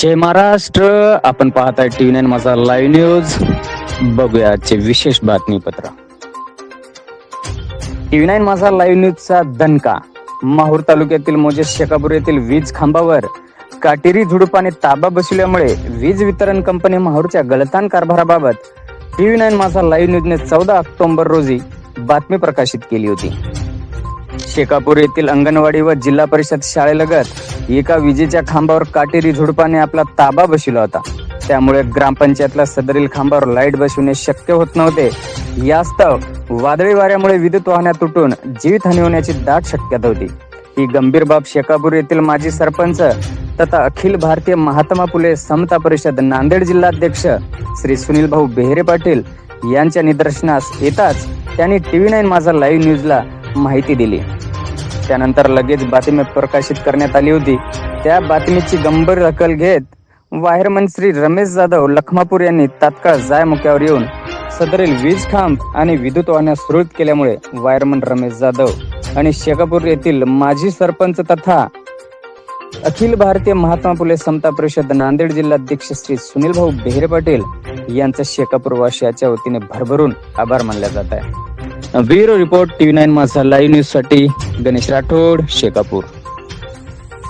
जय महाराष्ट्र. आपण पाहताय TV nine Majha live news बघूया आजचे विशेष बातमीपत्र. टीव्ही नाईन माझा लाईव्ह न्यूजचा दणका. माहूर तालुक्यातील मोजे शेकापूर येथील वीज खांबावर काटेरी झुडुपाने ताबा बसवल्यामुळे वीज वितरण कंपनी माहूरच्या गळतान कारभाराबाबत टीव्ही नाईन माझा लाईव्ह न्यूजने चौदा ऑक्टोबर रोजी बातमी प्रकाशित केली होती. शेकापूर येथील अंगणवाडी व जिल्हा परिषद शाळेलगत एका विजेच्या खांबावर काटेरी झुडपाने आपला ताबा बसविला होता. त्यामुळे ग्रामपंचायतला सदरील खांबावर लाइट बसविणे शक्य होत नव्हते. यास्तव वादळी वाऱ्यामुळे विद्युत वाहण्या तुटून जीवितहानी होण्याची दाट शक्यता होती. ही गंभीर बाब शेकापूर येथील माजी सरपंच तथा अखिल भारतीय महात्मा फुले समता परिषद नांदेड जिल्हाध्यक्ष श्री सुनील भाऊ बेहरे पाटील यांच्या निदर्शनास येताच त्यांनी टीव्ही नाईन माझा लाईव्ह न्यूजला माहिती दिली. त्यानंतर लगेच बातमी प्रकाशित करण्यात आली होती. त्या बातमीची गंभीर दखल घेत वायरमन श्री रमेश जाधव लखमापूर यांनी तात्काळ जाय मुक्यावर येऊन सदरील वीज खांब आणि विद्युत वाहण्या सुरळीत केल्यामुळे वायरमन रमेश जाधव आणि शेकापूर येथील माजी सरपंच तथा अखिल भारतीय महात्मा फुले समता परिषद नांदेड जिल्हाध्यक्ष श्री सुनील भाऊ बेहरे पाटील यांचा शेकापूर वासियाच्या वतीने भरभरून आभार मानला जात आहे. Bureau report TV nine Majha live न्यूजसाठी गणेश राठोड शेकापूर.